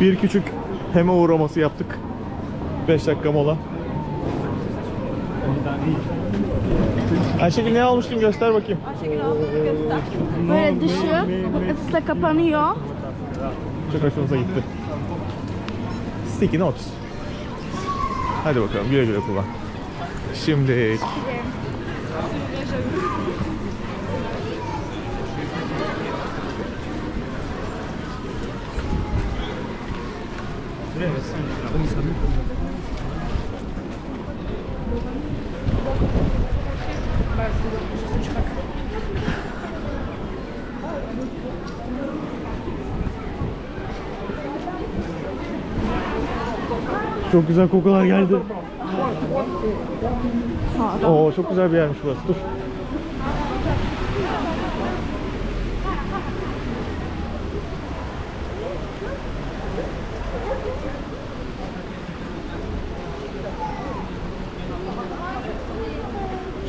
Bir küçük heme uğraması yaptık. 5 dakika mola. Ayşegül ne almıştım göster bakayım. Ayşegül abla göster. Böyle dışı ıslak kapanıyor. Çok hoşumuza gitti. Sticky notes. Hadi bakalım güle güle kullan. Şimdi çok güzel kokular geldi. Oo çok güzel bir yermiş burası. Dur.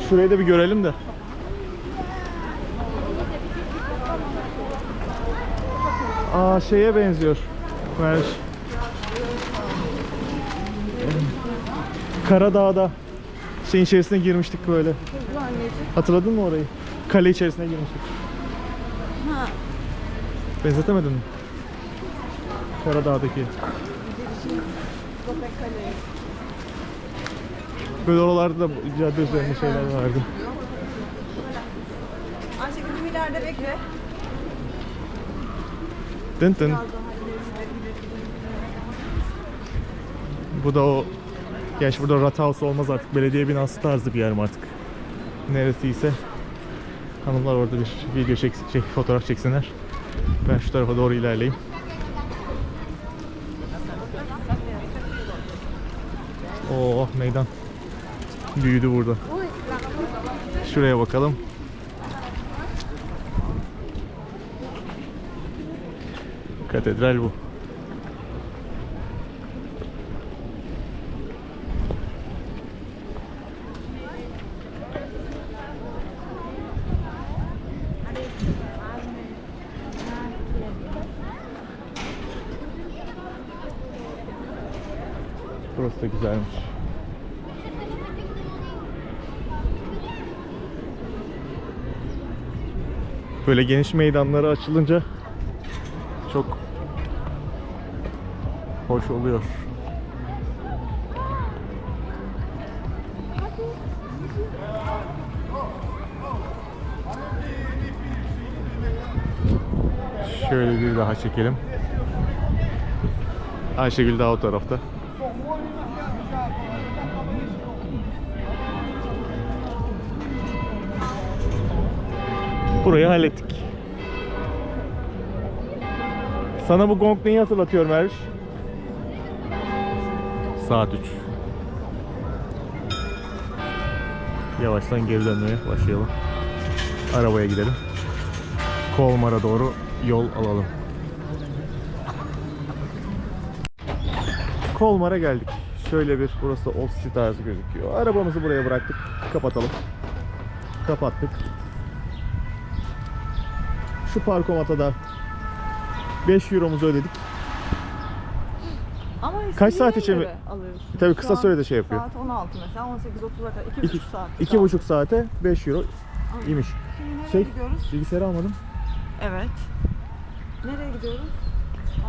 Şurayı da bir görelim de. Aa şeye benziyor. Ver. Karadağ'da şeyin içerisine girmiştik böyle. Hatırladın mı orayı? Kale içerisine girmiştik. Benzetemedin mi? Karadağ'daki. Böyle oralarda da cadde üzerinde şeyler vardı. Ayşegül bir ileride bekle. Dın dın. Bu da o Gerçi burada Rathaus olmaz artık. Belediye binası tarzı bir yer mi artık? Neresiyse. Hanımlar orada bir video çek, şey, fotoğraf çeksinler. Ben şu tarafa doğru ilerleyeyim. Oh meydan. Büyüdü burada. Şuraya bakalım. Katedral bu. Burası da güzelmiş. Böyle geniş meydanları açılınca çok hoş oluyor. Şöyle bir daha çekelim. Ayşegül daha o tarafta. Burayı hallettik. Sana bu gong neyi hatırlatıyor Merviş? Saat 3. Yavaştan geri dönmeye başlayalım. Arabaya gidelim. Kolmar'a doğru yol alalım. Kolmar'a geldik. Şöyle bir burası City tarzı gözüküyor. Arabamızı buraya bıraktık. Kapatalım. Kapattık. Şu parkomata da 5 euromuzu ödedik. Ama Kaç saat için mi? alıyorsun. Tabii kısa an sürede şey yapıyor. Saat 16 mesela 18.30'a kadar 2,5 İki, saat. iki buçuk saate 5 euro imiş. Şimdi nereye Şey, gidiyoruz? bilgisayarı almadım. Evet. Nereye gidiyoruz?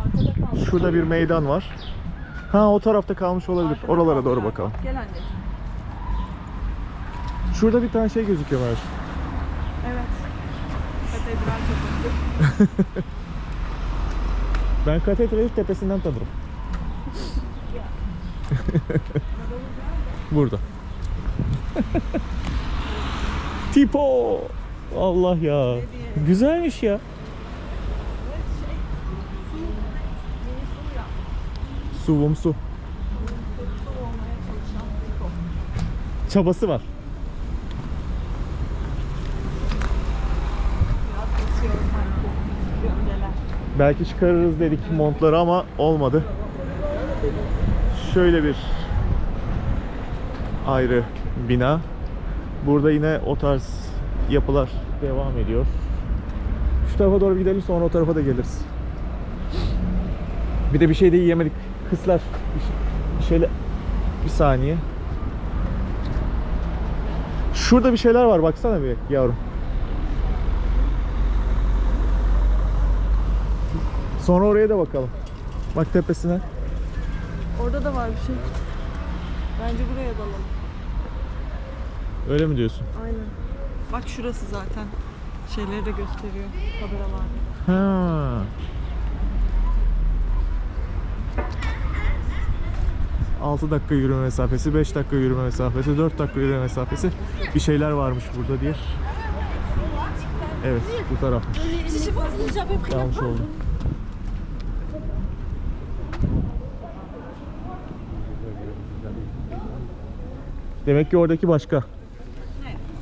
Arkada kalmış. Şurada bir meydan var. Ha o tarafta kalmış olabilir. Arkada Oralara kalmış doğru galiba. bakalım. Gel anneciğim. Şurada bir tane şey gözüküyor Merş. Evet. Katedral tepesi. Ben katedrali tepesinden tanırım. Burada. Tipo. Allah ya. Güzelmiş ya. Suvum su. Su olmaya çalışan Tiko. Çabası var. Belki çıkarırız dedik montları ama olmadı. Şöyle bir ayrı bina. Burada yine o tarz yapılar devam ediyor. Şu tarafa doğru gidelim sonra o tarafa da geliriz. Bir de bir şey de yiyemedik. Kızlar bir, şey, bir şeyler bir saniye. Şurada bir şeyler var baksana bir yavrum. Sonra oraya da bakalım. Bak tepesine. Orada da var bir şey. Bence buraya dalalım. Öyle mi diyorsun? Aynen. Bak şurası zaten. Şeyleri de gösteriyor kameralar. Ha. Altı dakika yürüme mesafesi, 5 dakika yürüme mesafesi, 4 dakika yürüme mesafesi bir şeyler varmış burada diye. Evet, bu taraf. Yanlış oldu. Demek ki oradaki başka.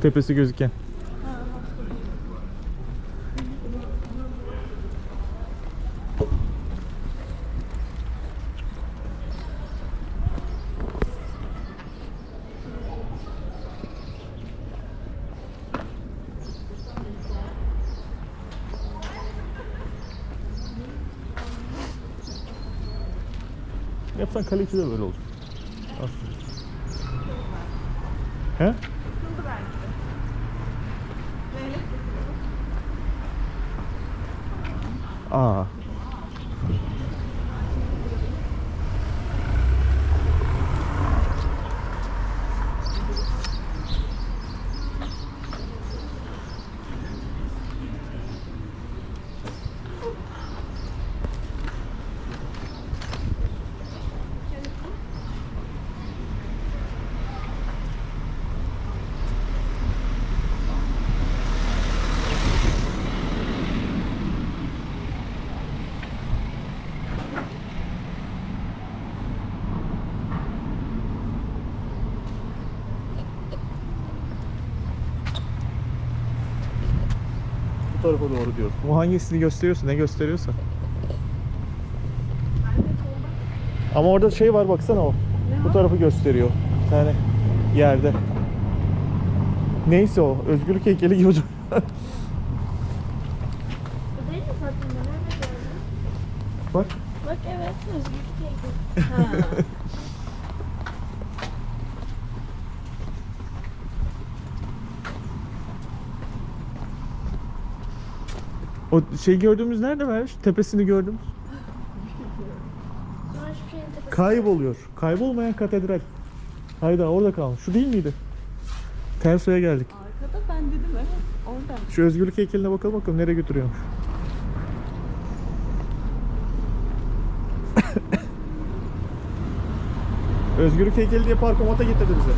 Tepesi gözüken. Yapsan kale de böyle olur. Aslında. He? Aa. Bu tarafa doğru diyor. Bu hangisini gösteriyorsa, ne gösteriyorsa. Ama orada şey var baksana o. Bu tarafı gösteriyor. Bir tane yerde. Neyse o. Özgürlük heykeli gibi. Bak. Bak evet. Özgürlük heykeli. O şey gördüğümüz nerede var? Şu tepesini gördüm. Sonra hiçbir şeyin tepesi. Kayboluyor. Kaybolmayan katedral. Hayda orada kalmış. Şu değil miydi? Terso'ya geldik. Arkada ben dedim evet. Orada. Şu özgürlük heykeline bakalım bakalım nereye götürüyormuş. özgürlük heykeli diye parkomata getirdi bize.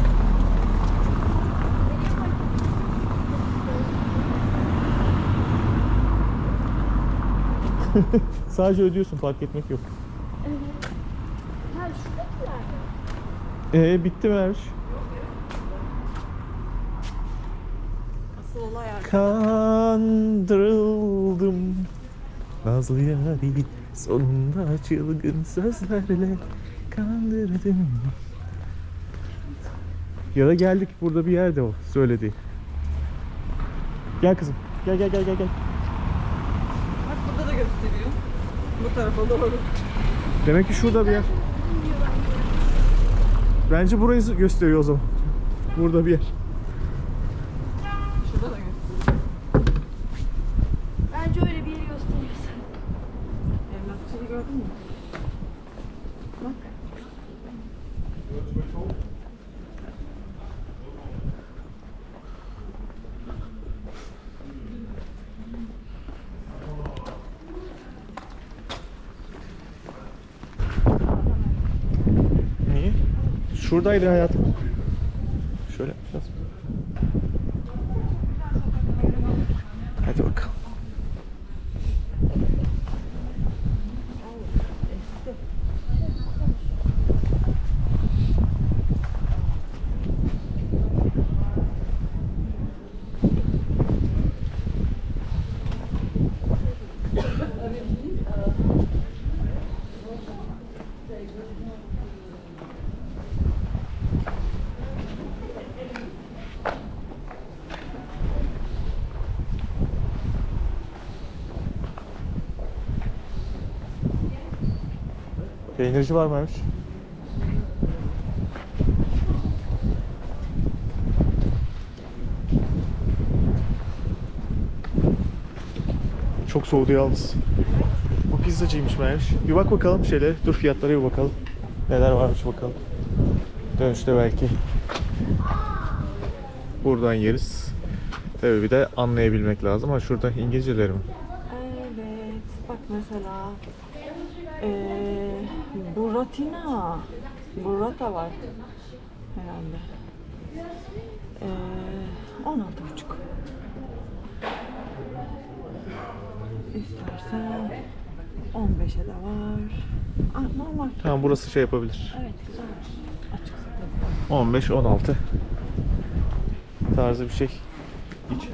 Sadece ödüyorsun fark etmek yok. Ha şuradakiler mi? Ee bitti mi Ermiş? Asıl olay arkada. Kandırıldım Nazlı yari sonunda çılgın sözlerle kandırdım Ya da geldik burada bir yerde o söyledi. Gel kızım. Gel gel gel gel gel. Bak burada da gösteriyor. Bu tarafa doğru. Demek ki şurada bir yer. Bence burayı gösteriyor o zaman. Burada bir yer. Şurada da gösteriyor. Bence öyle bir yeri gösteriyorsun. Emlakçıyı gördün mü? Bak. Niye? Şuradaydı hayatım. Şöyle yapacağız. Peynirci var mıymış? Çok soğudu yalnız. Bu pizzacıymış meğermiş. Bir bak bakalım şeyle. Dur fiyatlara bir bakalım. Neler varmış bakalım. Dönüşte belki buradan yeriz. Tabii bir de anlayabilmek lazım. Ha şurada İngilizceleri mi? Evet. Bak mesela. Ee, buratina. Burrata var. Herhalde. Ee, 16 buçuk. İstersen 15'e de var. Ah, normal. Tamam burası şey yapabilir. Evet güzelmiş. Açık satılı. 15-16 tarzı bir şey. Hiç